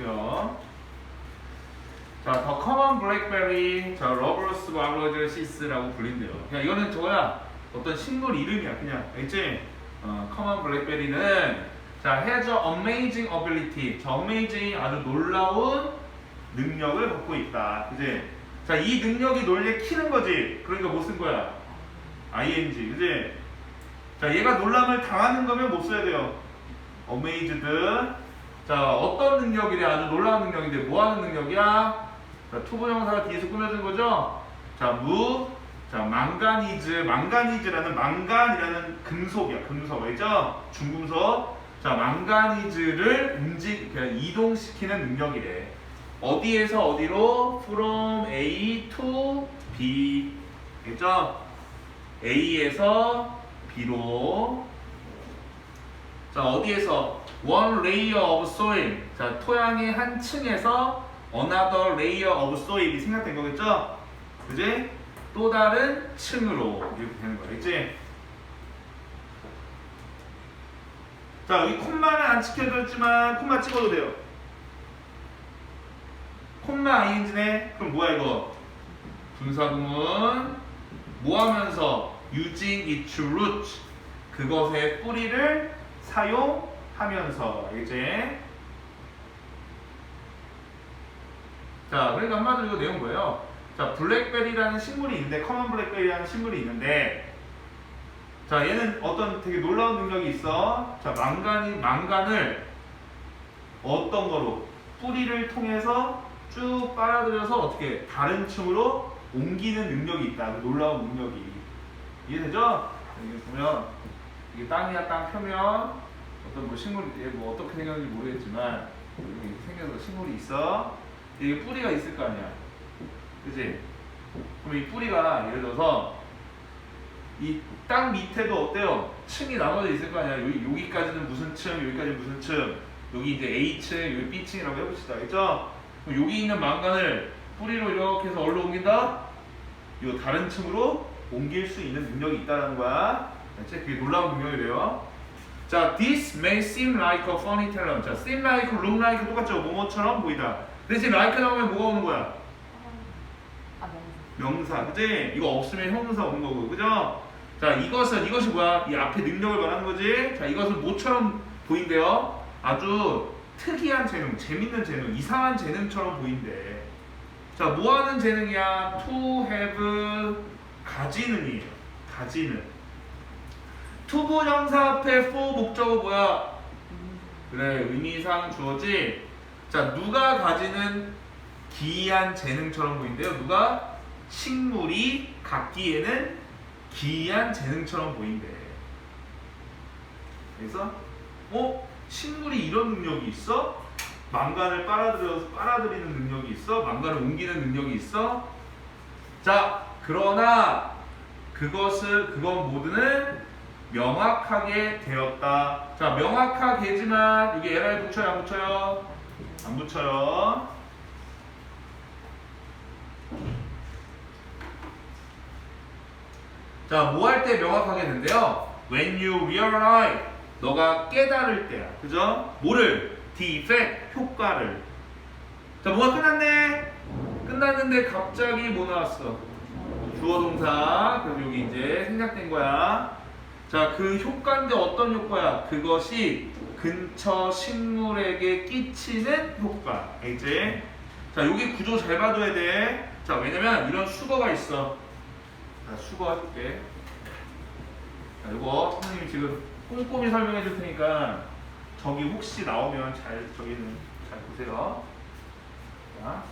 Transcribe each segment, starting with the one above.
볼게요. 자, 더 커먼 블랙베리, 자, 러버스 바로저시스라고 불린대요. 그냥 이거는 저거야. 어떤 식물 이름이야, 그냥. 알지? 어, 커먼 블랙베리는 자, a amazing ability. 저 amazing 아주 놀라운 능력을 갖고 있다. 그지? 자, 이 능력이 논리에 키는 거지. 그러니까 못 쓴 거야. ing, 그지? 자, 얘가 놀람을 당하는 거면 못 써야 돼요. amazed. 자, 어떤 능력이래? 아주 놀라운 능력인데 뭐 하는 능력이야? 자, 투부정사가 뒤에서 꾸며준 거죠? 자, 무, 자, 망가니즈, 망가니즈라는 망간이라는 금속이야, 금속, 알죠? 중금속. 자, 망가니즈를 움직, 그냥 이동시키는 능력이래. 어디에서 어디로? From A to B. 알겠죠? A에서 B로. 자, 어디에서? One layer of soil. 자, 토양의 한 층에서 another layer of soil이 생략된 거겠죠? 그지? 또 다른 층으로 이렇게 되는 거야. 그지? 자, 여기 콤마는 안 지켜줬지만 콤마 찍어도 돼요. 콤마 ing네? 그럼 뭐야 이거? 분사구문 뭐 하면서 using its root 그것의 뿌리를 사용하면서 알겠지? 자, 그러니까 한마디로 내용 뭐예요? 자, 블랙베리라는 식물이 있는데 커먼 블랙베리라는 식물이 있는데 자, 얘는 어떤 되게 놀라운 능력이 있어. 자, 망간이 망간을 어떤 거로 뿌리를 통해서 쭉 빨아들여서 어떻게 다른 층으로 옮기는 능력이 있다. 그 놀라운 능력이 이해되죠? 여기 보면 이게 땅이야 땅 표면 어떤 뭐 식물이 얘뭐 어떻게 생겼는지 모르겠지만 여기 생겨서 식물이 있어. 이게 뿌리가 있을 거 아니야. 그지? 그럼 이 뿌리가 예를 들어서 이 땅 밑에도 어때요? 층이 나눠져 있을 거 아니야. 여기, 여기까지는 무슨 층, 여기까지는 무슨 층. 여기 이제 A층, 여기 B층이라고 해봅시다. 알겠죠? 그럼 여기 있는 망간을 뿌리로 이렇게 해서 어디로 옮긴다? 이 다른 층으로 옮길 수 있는 능력이 있다는 거야. 알지? 그게 놀라운 능력이래요. 자, this may seem like a funny talent. 자, seem like, look like 똑같죠? 뭐뭐처럼 보이다. 근데 지금 like 나오면 뭐가 오는 거야? 아. 명사, 그지? 이거 없으면 형용사 오는 거고, 그죠? 자, 이것은 이것이 뭐야? 이 앞에 능력을 말하는 거지. 자, 이것은 뭐처럼 보인대요? 아주 특이한 재능, 재밌는 재능, 이상한 재능처럼 보인대. 자, 뭐 하는 재능이야? To have 가지는이에요. 가지는. 투부정사 앞에 for 목적어 뭐야? 그래, 의미상 주어지. 자, 누가 가지는 기이한 재능처럼 보인대요. 누가? 식물이 갖기에는 기이한 재능처럼 보인대. 그래서 어? 식물이 이런 능력이 있어? 망간을 빨아들여서 빨아들이는 능력이 있어? 망간을 옮기는 능력이 있어? 자, 그러나 그것을 그건 모두는 명확하게 되었다. 자, 명확하게지만 여기 LR 붙여요, 안 붙여요? 안 붙여요. 자, 뭐 할 때 명확하게 된대요? When you realize 너가 깨달을 때야. 그죠? 뭐를? The effect, 효과를. 자, 뭐가 끝났네? 끝났는데 갑자기 뭐 나왔어? 주어 동사. 그럼 여기 이제 생략된 거야. 자, 그 효과인데 어떤 효과야? 그것이 근처 식물에게 끼치는 효과. 알지? 자, 여기 구조 잘 봐줘야 돼. 자, 왜냐면 이런 수거가 있어. 자, 수거 해줄게. 자, 이거 선생님이 지금 꼼꼼히 설명해 줄 테니까 저기 혹시 나오면 잘 저기는 잘 보세요. 자.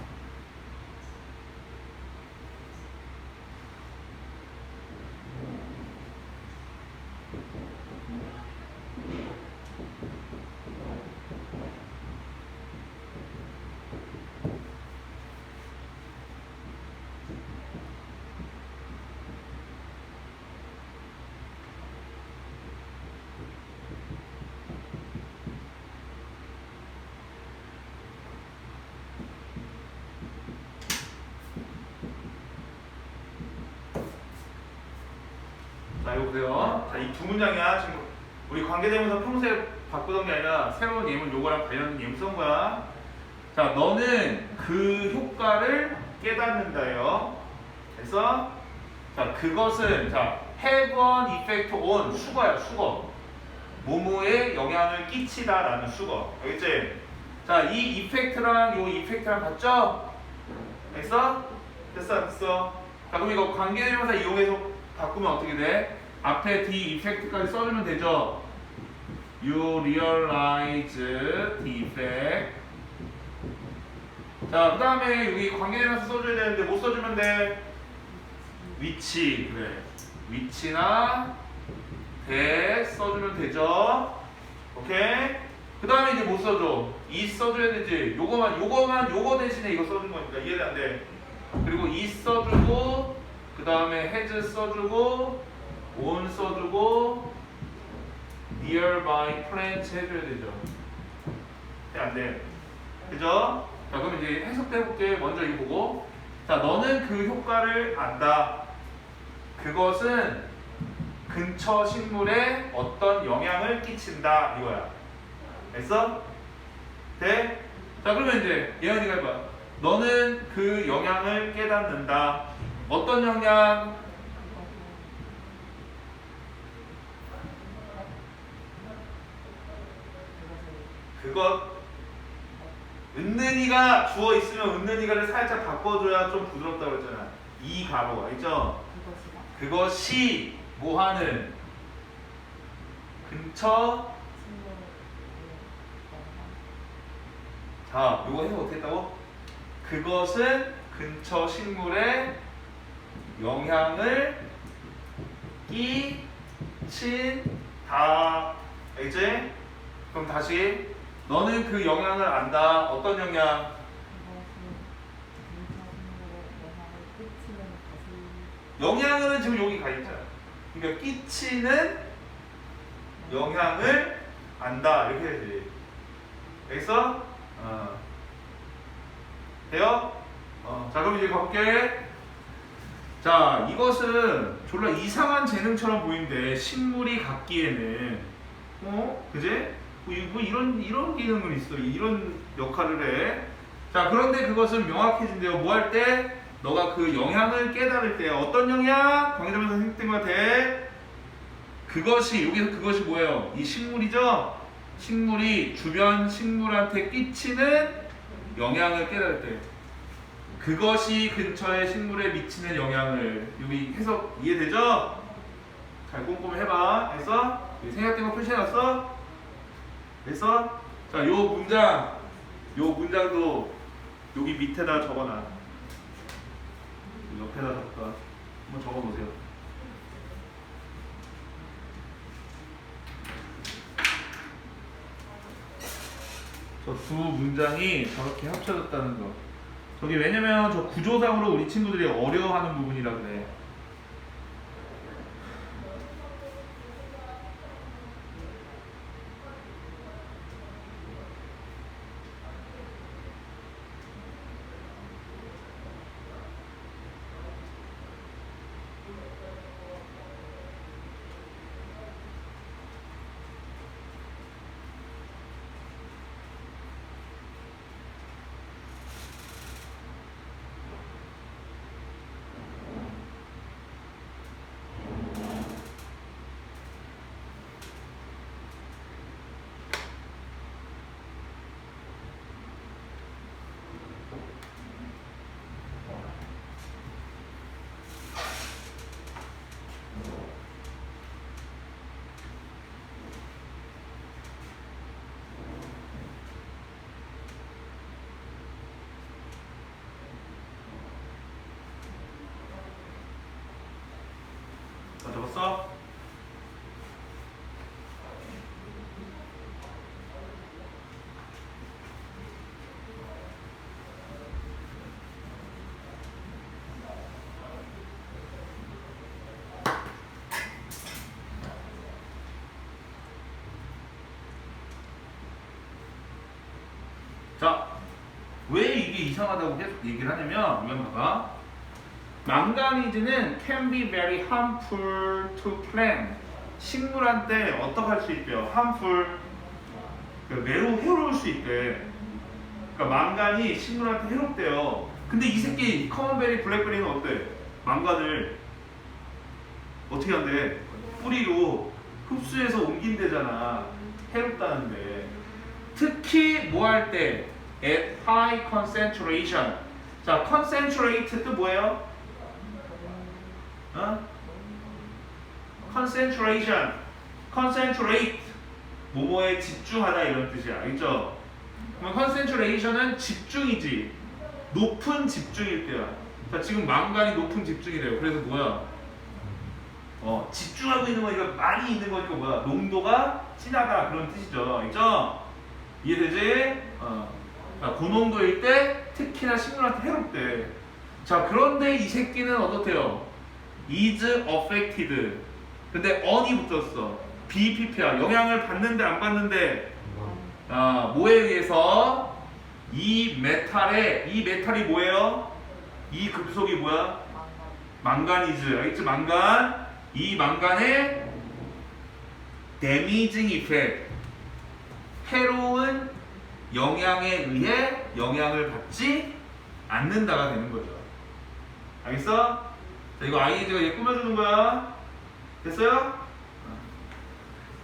보세요. 자, 이 두 문장이야. 지금 우리 관계대명사 평소에 바꾸던 게 아니라 새로운 예문 요거랑 관련된 예문 쓴 거야. 자, 너는 그 효과를 깨닫는다요. 그래서 자, 그것은 자, have an effect on 수거야, 수거. 모모에 영향을 끼치다라는 수거. 알겠지? 자, 이 이펙트랑 요 이펙트랑 같죠? 됐어? 됐어, 안 됐어? 자, 그럼 이거 관계대명사 이용해서 바꾸면 어떻게 돼? 앞에 the effect까지 써주면 되죠? You realize the effect. 자, 그 다음에 여기 관계대명사 써줘야 되는데 못 써주면 돼. 위치, 그래. 위치나 대 써주면 되죠. 오케이? 그 다음에 이제 못 써줘. 이 써줘야 되지. 요거만, 요거만, 요거 대신에 이거 써준 거니까 이해가 안 돼. 그리고 이 써주고, 그 다음에 has 써주고, on 써주고, nearby plants 해줘야 되죠. 네, 안 돼. 그죠? 자, 그럼 이제 해석해 볼게. 먼저 이거 보고. 자, 너는 그 효과를 안다. 그것은 근처 식물에 어떤 영향을 끼친다. 이거야. 됐어? 돼? 자, 그러면 이제 예언이가 해봐. 너는 그 영향을 깨닫는다. 어떤 영향? 그것 은는이가 주어 있으면 은는이가를 살짝 바꿔줘야 좀 부드럽다고 했잖아. 이 가로 알죠? 그것이다. 그것이 뭐하는 근처. 자 요거 해서 어떻게 했다고? 그것은 근처 식물에 영향을 끼친다 알지? 그럼 다시 너는 그 영향을 안다 어떤 영향? 영향은 지금 여기 가 있잖아 그러니까 끼치는 영향을 안다 이렇게 해야지 여기서 어. 돼요? 어. 자 그럼 이제 가볼게 자 이것은 졸라 이상한 재능처럼 보이는데 식물이 갖기에는 어? 그제? 뭐, 이- 뭐 이런 이런 기능은 있어 이런 역할을 해 자 그런데 그것은 명확해진대요 뭐 할 때? 너가 그 영향을 깨달을 때 어떤 영향? 광희점에서 생각된 것 같아 그것이 여기서 그것이 뭐예요? 이 식물이죠? 식물이 주변 식물한테 끼치는 영향을 깨달을 때 그것이 근처의 식물에 미치는 영향을 여기 해석 이해되죠? 잘 꼼꼼히 해봐? 여기 생략된 거 표시해놨어? 됐어? 자, 요 문장 요 문장도 여기 밑에다 적어놔 옆에다 적다 한번 적어 보세요 저 두 문장이 저렇게 합쳐졌다는 거. 저게 왜냐면 저 구조상으로 우리 친구들이 어려워하는 부분이라 그래. 다 적었어? 자, 왜 이게 이상하다고 계속 얘기를 하냐면, 이건 봐봐. 망가니즈는 can be very harmful to plant. 식물한테 어떻게 할 수 있대요? harmful. 그 매우 해로울 수 있대. 그러니까 망간이 식물한테 해롭대요. 근데 이 새끼 커먼베리 블랙베리는 어때? 망간을 어떻게 한대? 뿌리로 흡수해서 옮긴대잖아. 해롭다는데. 특히 뭐 할 때? at high concentration. 자, concentrate 뜻 뭐예요? 어? concentration. concentrate. 뭐뭐에 집중하다 이런 뜻이야. 알죠? 그럼 concentration은 집중이지. 높은 집중일 때야. 자, 지금 망간이 높은 집중이래요. 그래서 뭐야? 어, 집중하고 있는 거니까 많이 있는 거니까 뭐야? 농도가 진하다 그런 뜻이죠. 알죠? 이해되지? 어. 자, 고농도일 때 특히나 식물한테 해롭대. 자, 그런데 이 새끼는 어떻대요? is affected. 근데 on이 붙었어. BPP야. 영향을 받는데 안 받는데 아, 뭐에 의해서 이 메탈에 이 메탈이 뭐예요? 이 금속이 뭐야? 망가니즈. 알겠지? 망간. 이 망간의 데미징 이펙트. 해로운 영향에 의해 영향을 받지 않는다가 되는 거죠. 알겠어? 자, 이거 아이디가 얘 꾸며주는 거야. 됐어요?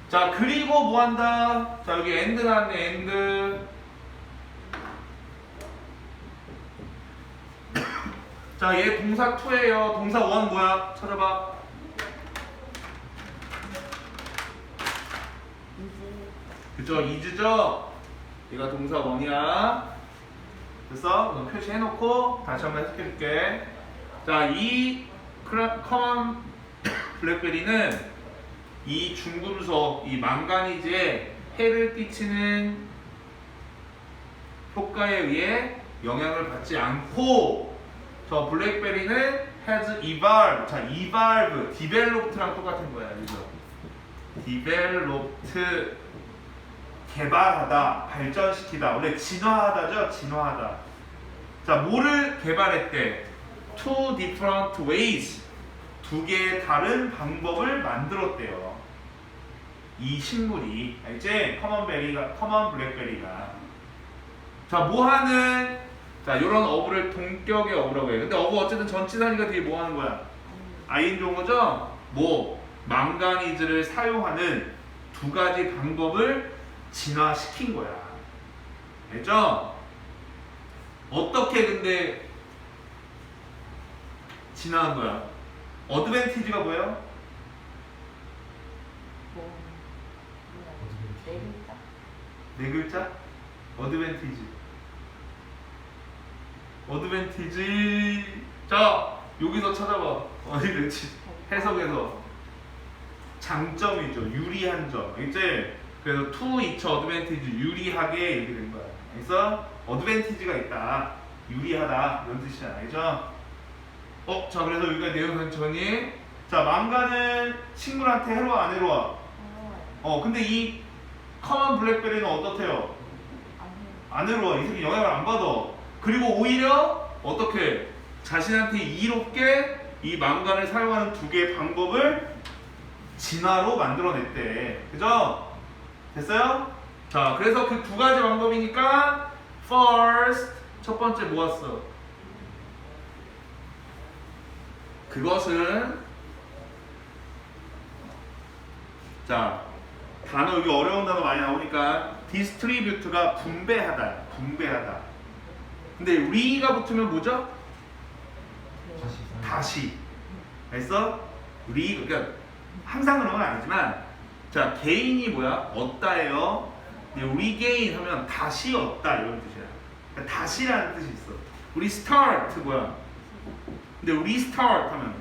자, 그리고 뭐 한다? 자, 여기 엔드 나왔네, 엔드. 자, 얘 동사 2예요. 동사 1 뭐야? 찾아봐. 그죠? 이즈죠? 얘가 동사 1이야. 됐어? 그럼 표시해놓고 다시 한번 해석해줄게. 자, 이 크라- 커먼 블랙베리는 이 중금속, 이 망가니즈에 해를 끼치는 효과에 의해 영향을 받지 않고 저 블랙베리는 has evolved. 자, evolve, developed랑 똑같은 거야, 이거. developed 개발하다, 발전시키다. 원래 진화하다죠, 진화하다. 자, 뭐를 개발했대? Two different ways. 두 개의 다른 방법을 만들었대요. 이 식물이 알지? 커먼 베리가 커먼 블랙베리가 자 뭐하는 자 요런 어부를 동격의 어부라고 해요. 근데 어부 어쨌든 전치사니까 뒤에 뭐 하는 거야? 아인종어죠? 뭐 망가니즈를 사용하는 두 가지 방법을 진화시킨 거야. 알죠? 어떻게 근데 진화한 거야? 어드밴티지가 뭐예요? 뭐, 뭐야, 네 글자. 네 글자? 어드밴티지. 어드밴티지. 자, 여기서 찾아봐. 어디 됐지? 해석에서. 장점이죠. 유리한 점. 이제 그래서 투 이처 어드밴티지 유리하게 이렇게 된 거야. 그래서 어드밴티지가 있다. 유리하다. 이런 뜻이잖아. 알죠? 어, 자, 그래서 여기가 내용 천천히. 자, 망가는 식물한테 해로워, 안 해로워? 어, 근데 이 커먼 블랙베리는 어떻대요? 안 해로워. 이 새끼 영향을 안 받아. 그리고 오히려 어떻게 자신한테 이롭게 이 망간을 사용하는 두 개의 방법을 진화로 만들어냈대. 그죠? 됐어요? 자, 그래서 그 두 가지 방법이니까 first 첫 번째 모았어. 그것은 자 단어 여기 어려운 단어 많이 나오니까 디스트리뷰트가 분배하다 분배하다 근데 re가 붙으면 뭐죠? 다시 알겠어? re 그러니까 항상 그런 건 아니지만 자 개인이 뭐야? 얻다예요. regain 하면 다시 얻다 이런 뜻이야. 그러니까 다시라는 뜻이 있어. 우리 start 뭐야? 근데 restart 하면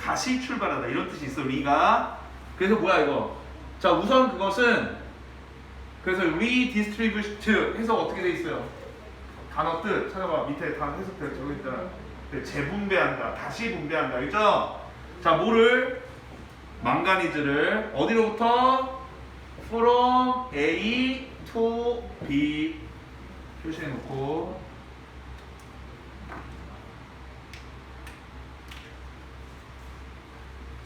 다시 출발하다 이런 뜻이 있어 re가. 그래서 뭐야 이거? 자 우선 그것은 그래서 redistribute 해석 어떻게 돼 있어요? 단어 뜻. 찾아봐. 밑에 단어 해석돼. 저기 있잖아 네, 재분배한다. 다시 분배한다. 알죠? 자 뭐를 망가니즈를 어디로부터 from A to B 표시해 놓고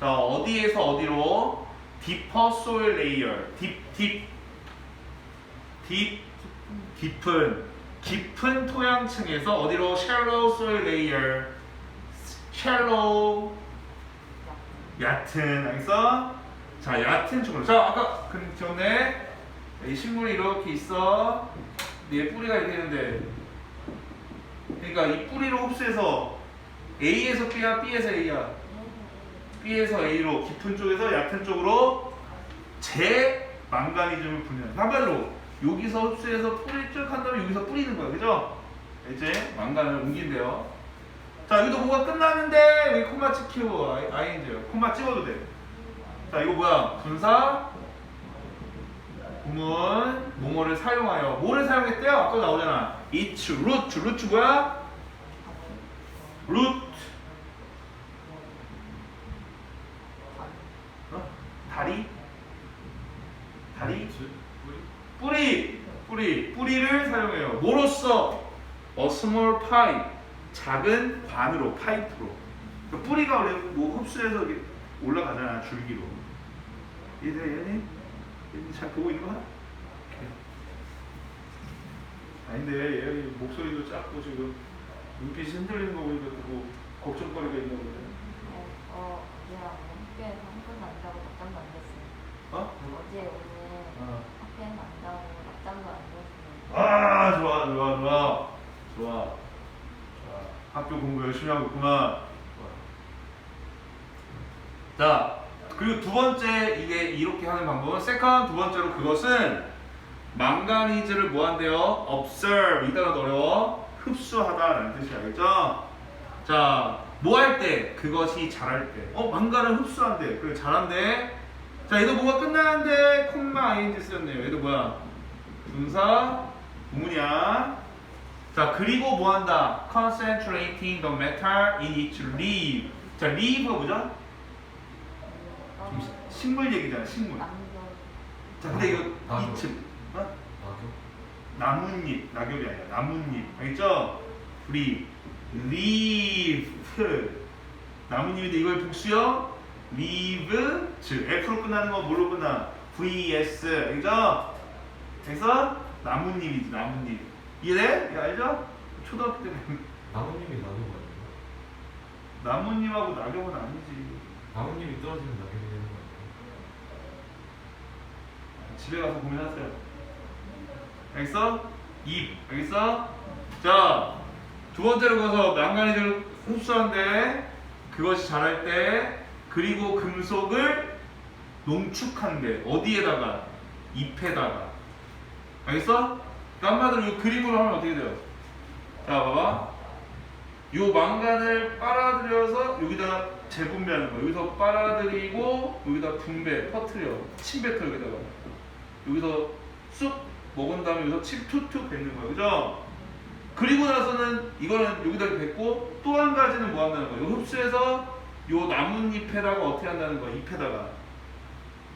자 어디에서 어디로 deeper soil layer 딥, 딥, 딥, 깊은 깊은 토양층에서 어디로 shallow soil layer, shallow 얕은 알겠어? 자 얕은 쪽으로. 자 아까 그 전에 이 식물이 이렇게 있어. 얘 뿌리가 이렇게 있는데. 그러니까 이 뿌리로 흡수해서 A에서 B야 B에서 A야. B에서 A로 깊은 쪽에서 얕은 쪽으로 재망가니즘을 분해하는. 한마디로 여기서 흡수해서 뿌리 쭉 한 다음에 여기서 뿌리는 거야. 그죠? 이제 망간을 옮긴대요 자 여기도 뭐가 끝났는데 여기 콤마 찍히고 아이- 아이인데요 콤마 찍어도 돼 자 이거 뭐야? 분사? 구문 뭐뭐를 사용하여. 뭐를 사용했대요? 아까 나오잖아. it's root. root 뭐야? root. 어? 다리? 다리? 뿌리. 뿌리. 뿌리를 사용해요. 뭐로써? a small pie 작은 관으로 파이프로 그 뿌리가 원래 뭐 흡수해서 올라가잖아 줄기로 얘들 얘네 얘네 잘 보고 있는 거야? 아닌데 얘 목소리도 작고 지금 눈빛이 흔들리는 거 보니까 뭐 걱정거리가 있나 보네 어, 어, 얘랑 학교에서 한 번도 안 자고 낮잠도 안 잤어요. 어? 어제 오늘 어. 학교에서 안 자고 낮잠도 안 잤어요. 아 좋아 좋아 좋아 좋아 학교 공부 열심히 하고 있구나. 자 그리고 두 번째 이게 이렇게 하는 방법은 세컨 두 번째로 그것은 망가니즈를 뭐 한대요? observe 이따가 어려워 흡수하다라는 뜻이 알겠죠? 자 뭐 할 때 그것이 잘할 때 어 망가를 흡수한대 그래 잘한대 자 얘도 뭐가 끝나는데 콤마 ing 쓰였네요 얘도 뭐야 분사 구문이야. 자 그리고 뭐 한다? Concentrating the matter in its leaf. 자 leaf가 뭐죠? 시- 식물 얘기잖아 식물. 자 근데 이거 나무. 이층 어? 나뭇잎 낙엽이 아니라 나뭇잎 알겠죠? 우리 leaf 나뭇잎인데 이걸 복수요? leaves F로 끝나는 거 뭘로 끝나? vs 알겠죠? 그래서 나뭇잎이지 나뭇잎 이해돼? 이거 알죠? 초등학교 때 나뭇잎이 낙엽 아니에요? 나뭇잎하고 낙엽은 아니지 나뭇잎이 떨어지면 낙엽이 되는 거 집에 가서 고민하세요 알겠어? 잎 알겠어? 자 두 번째로 가서 망가니즈를 흡수한대 그것이 자랄 때 그리고 금속을 농축한대 어디에다가? 잎에다가 알겠어? 그 한마디로 이 그림으로 하면 어떻게 돼요? 자 봐봐. 요 망간을 빨아들여서 여기다가 재분배하는 거야 여기서 빨아들이고 여기다 분배 퍼트려. 침뱉어 여기다가. 여기서 쑥 먹은 다음에 여기서 침 툭툭 뱉는 거야 그죠? 그리고 나서는 이거는 여기다 뱉고 또 한 가지는 뭐 한다는 거야 요 흡수해서 요 나뭇잎에다가 어떻게 한다는 거야? 잎에다가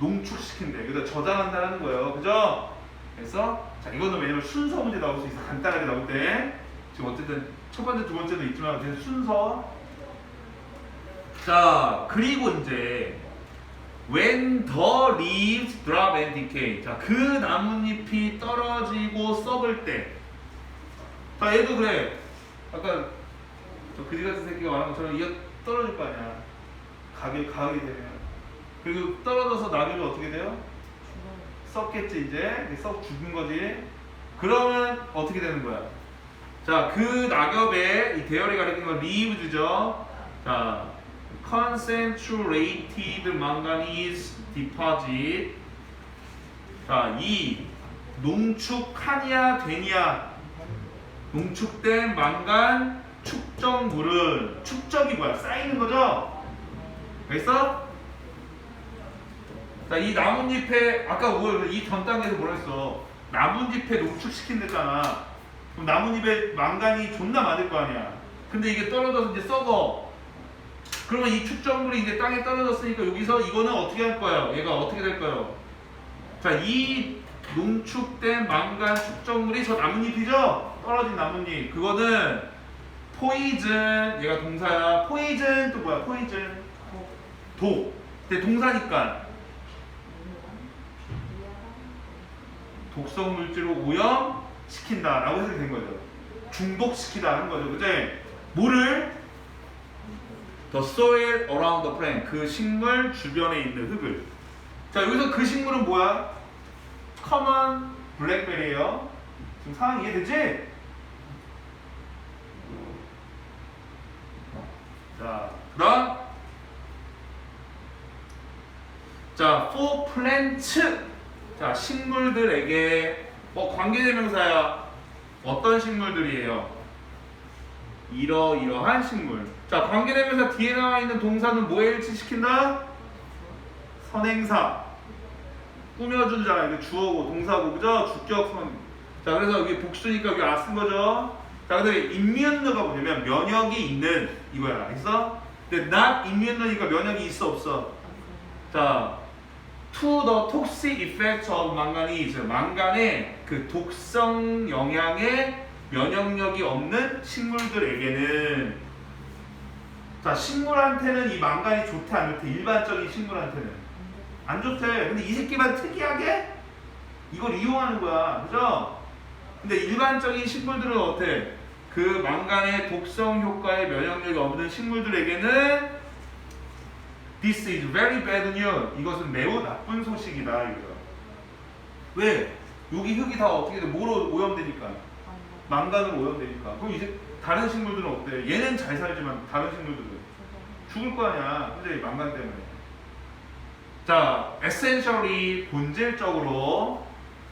농축시킨대. 여기다 저장한다는 거예요. 그죠? 그래서 자 이거는 왜냐면 순서 문제 나올 수 있어. 간단하게 나올 때. 지금 어쨌든 첫 번째 두 번째도 있지만 어쨌든 순서. 자 그리고 이제 when the leaves drop and decay. 자그 나뭇잎이 떨어지고 썩을 때자 얘도 그래. 아까 저 그지 같은 새끼가 말한 것처럼 이거 떨어질 거 아니야. 가게 되면. 그리고 떨어져서 낙엽이 어떻게 돼요? 썩겠지 이제? 썩 죽은 거지. 그러면 어떻게 되는 거야? 자 그 낙엽에 이 대열이 가리키는 건 leaves죠. 자 concentrated manganese deposit. 자이 농축하냐 되냐 농축된 망간 축적물은 축적이 뭐야? 쌓이는 거죠? 알겠어? 자, 이 나뭇잎에 아까 뭐이전 단계에서 뭐라 했어? 나뭇잎에 농축시킨댔잖아. 그럼 나뭇잎에 망간이 존나 많을 거 아니야. 근데 이게 떨어져서 이제 썩어. 그러면 이 축적물이 이제 땅에 떨어졌으니까 여기서 이거는 어떻게 할 거예요? 얘가 어떻게 될까요? 자, 이 농축된 망간 축적물이 저 나뭇잎이죠? 떨어진 나뭇잎. 그거는 포이즌, 얘가 동사야. 포이즌 또 뭐야? 포이즌. 독. 근데 동사니까 독성 물질로 오염 시킨다라고 해석이 된 거죠. 중독시키다 하는 거죠. 그제 뭐를 the soil around the plant 그 식물 주변에 있는 흙을 자 여기서 그 식물은 뭐야? common blackberry예요. 지금 상황 이해되지? 자, 그다음 자, for plants 자, 식물들에게 어 관계대명사야. 어떤 식물들이에요? 이러이러한 식물. 자, 관계대명사 뒤에 나와 있는 동사는 뭐에 일치시킨다? 선행사. 꾸며주잖아. 이게 주어고 동사고 그죠? 주격선. 자, 그래서 여기 복수니까 여기 아쓴 거죠. 자, 근데 임면느가 뭐냐면 면역이 있는 이거야. 알겠어? 근데 not 임면느니까 면역이 있어 없어? 자, to the toxic effect of manganese. 망간의 그 독성 영향에 면역력이 없는 식물들에게는 자, 식물한테는 이 망간이 좋대 안 좋대? 일반적인 식물한테는 안 좋대. 근데 이 새끼만 특이하게 이걸 이용하는 거야. 그죠? 근데 일반적인 식물들은 어때? 그 망간의 독성 효과에 면역력이 없는 식물들에게는 This is very bad news. 이것은 매우 나쁜 소식이다. 이거죠. 왜? 여기 흙이 다 어떻게 돼? 뭐로 오염되니까? 망간으로 오염되니까. 그럼 이제 다른 식물들은 어때? 얘는 잘 살지만 다른 식물들은 죽을 거 아니야. 근데 망간 때문에. 자, essentially 본질적으로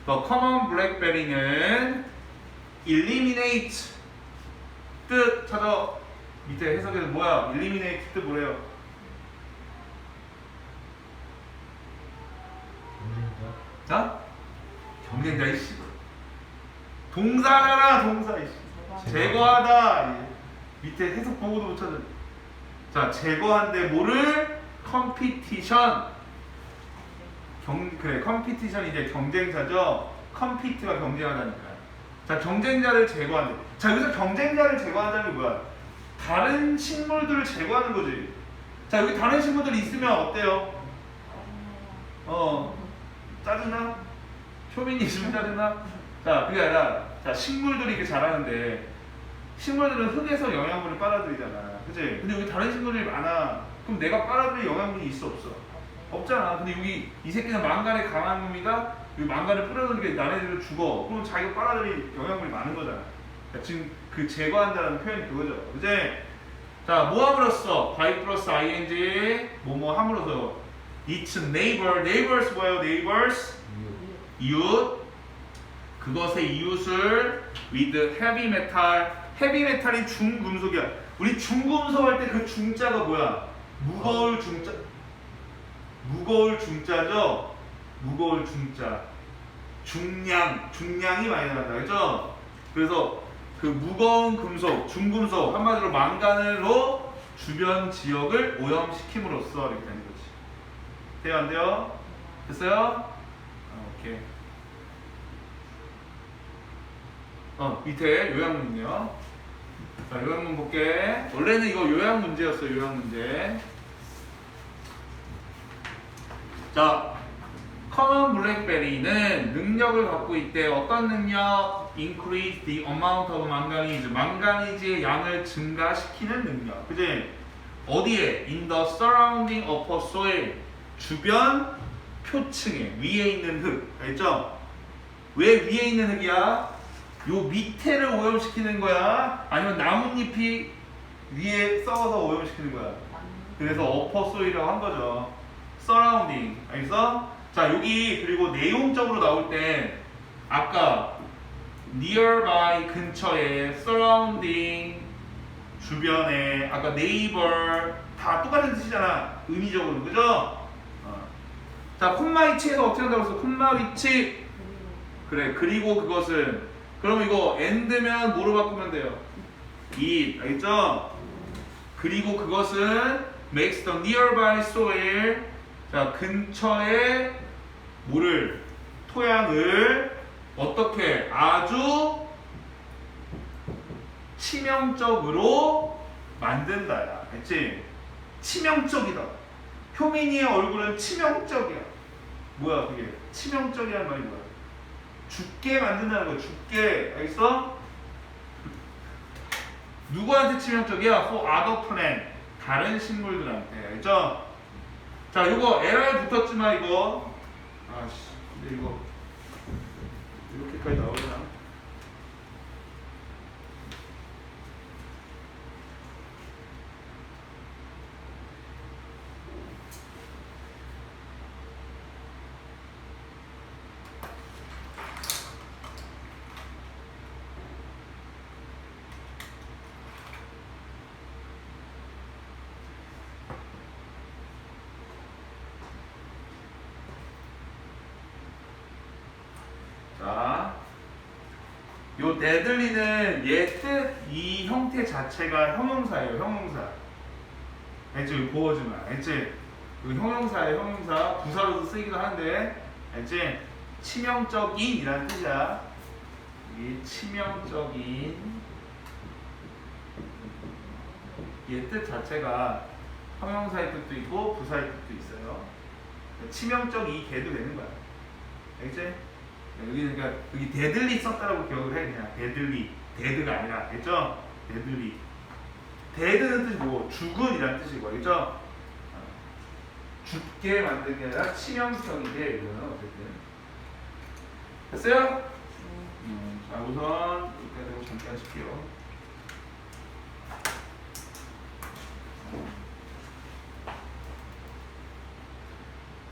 the common blackberry는 eliminate 뜻 찾아 밑에 해석에서 뭐야? eliminate 뜻 뭐래요? 경쟁자 이씨. 동사잖아, 동사 이씨. 제거하다. 예. 밑에 해석 보고도 못 찾아. 자, 제거한데 뭐를? 컴피티션. 경 그래, 컴피티션 이제 경쟁자죠. 컴피트가 경쟁하다니까. 자, 경쟁자를 제거한대. 자, 여기서 경쟁자를 제거한다는 게 뭐야? 다른 식물들을 제거하는 거지. 자, 여기 다른 식물들이 있으면 어때요? 어, 짜증나? 있으면 짜증나? 자, 그게 아니라, 자, 식물들이 이렇게 자라는데, 식물들은 흙에서 영양분을 빨아들이잖아. 그치? 근데 여기 다른 식물들이 많아. 그럼 내가 빨아들일 영양분이 있어, 없어? 없잖아. 근데 여기 이 새끼는 망간에 강한 놈이다? 여기 망간을 뿌려놓으니까 나네들은 죽어. 그럼 자기가 빨아들일 영양분이 많은 거잖아. 자, 지금 그 제거한다는 표현이 그거죠. 그치? 자, 뭐 함으로써? by 플러스 ing, 뭐뭐 함으로써. It's neighbor. neighbors 뭐예요? neighbors? 이웃 그것의 이웃을 with heavy metal 헤비 메탈이 중금속이야. 우리 중금속 할 때 그 중자가 뭐야? 무거울 중자. 무거울 중자죠? 무거울 중자. 중량 중량이 많이 나간다 그죠? 그래서 그 무거운 금속 중금속 한마디로 망간으로 주변 지역을 오염시킴으로써 이렇게 되는 거지. 돼요 안 돼요? 됐어요? 아, 오케이. 어, 밑에 요약 문요. 자, 요약 문 볼게. 원래는 이거 요약 문제였어, 요약 문제. 자, 커먼 블랙베리는 능력을 갖고 있대. 어떤 능력? Increase the amount of manganese. 망가니즈의 양을 증가시키는 능력. 그지? 어디에? In the surrounding upper soil. 주변 표층에 위에 있는 흙 알죠? 왜 위에 있는 흙이야? 요 밑에를 오염시키는 거야? 아니면 나뭇잎이 위에 썩어서 오염시키는 거야? 그래서 어퍼 소이라고 한 거죠. 서라운딩 알겠어? 자 여기 그리고 내용적으로 나올 때 아까 nearby 근처에 surrounding 주변에 아까 neighbor 다 똑같은 뜻이잖아 의미적으로 그죠? 어. 자 콤마 위치에서 어떻게 한다고 했어? 콤마 위치 그래 그리고 그것은 그러면 이거 end면 뭐로 바꾸면 돼요? it 알겠죠? 그리고 그것은 makes the nearby soil 자 근처에 뭐를 토양을 어떻게 아주 치명적으로 만든다야 알지? 치명적이다 효민이의 얼굴은 치명적이야 뭐야 그게 치명적이라는 말이 뭐야 죽게 만든다는 거야. 죽게. 알겠어? 누구한테 치명적이야? For other plant. 다른 식물들한테. 알죠? 자, 요거 LR 붙었지만 이거 아씨. 근데 이거 이렇게까지 나오려나? 자, 요 데들리는 얘 뜻, 이 형태 자체가 형용사예요, 형용사. 알지? 보어주면, 알지? 그 형용사예요, 형용사. 부사로도 쓰이기도 하는데, 알지? 치명적인이라는 뜻이야. 이 치명적인 얘 뜻 자체가 형용사의 뜻도 있고 부사의 뜻도 있어요. 치명적 이 개도 되는 거야. 알겠지? 네, 여기 그러니까 여기 데들리 썼다라고 기억을 해 그냥 데들리 데드가 아니라 알겠죠? 데들리 데드는 뜻이 뭐 죽은이라는 뜻이고 알겠죠? 어, 죽게 만든 게 아니라 치명적이게 이거는 어쨌든 됐어요? 음, 자 우선 여기까지 잠깐 하실게요